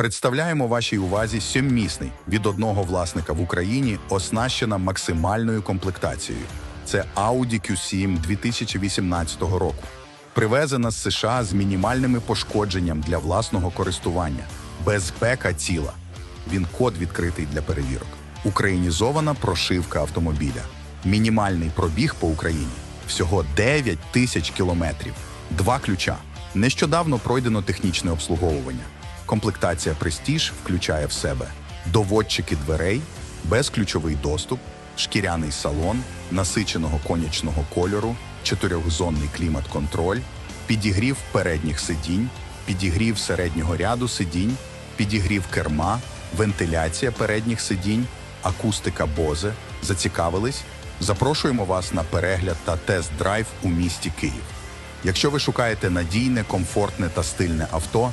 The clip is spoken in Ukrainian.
Представляємо вашій увазі сьоммісний від одного власника в Україні, оснащена максимальною комплектацією. Це Audi Q7 2018 року. Привезена з США з мінімальними пошкодженням для власного користування. Безпека ціла. Він код відкритий для перевірок. Українізована прошивка автомобіля. Мінімальний пробіг по Україні всього 9 тисяч кілометрів. Два ключа. Нещодавно пройдено технічне обслуговування. Комплектація Prestige включає в себе доводчики дверей, безключовий доступ, шкіряний салон, насиченого конячного кольору, чотирьохзонний клімат-контроль, підігрів передніх сидінь, підігрів середнього ряду сидінь, підігрів керма, вентиляція передніх сидінь, акустика Bose. Зацікавились? Запрошуємо вас на перегляд та тест-драйв у місті Київ. Якщо ви шукаєте надійне, комфортне та стильне авто,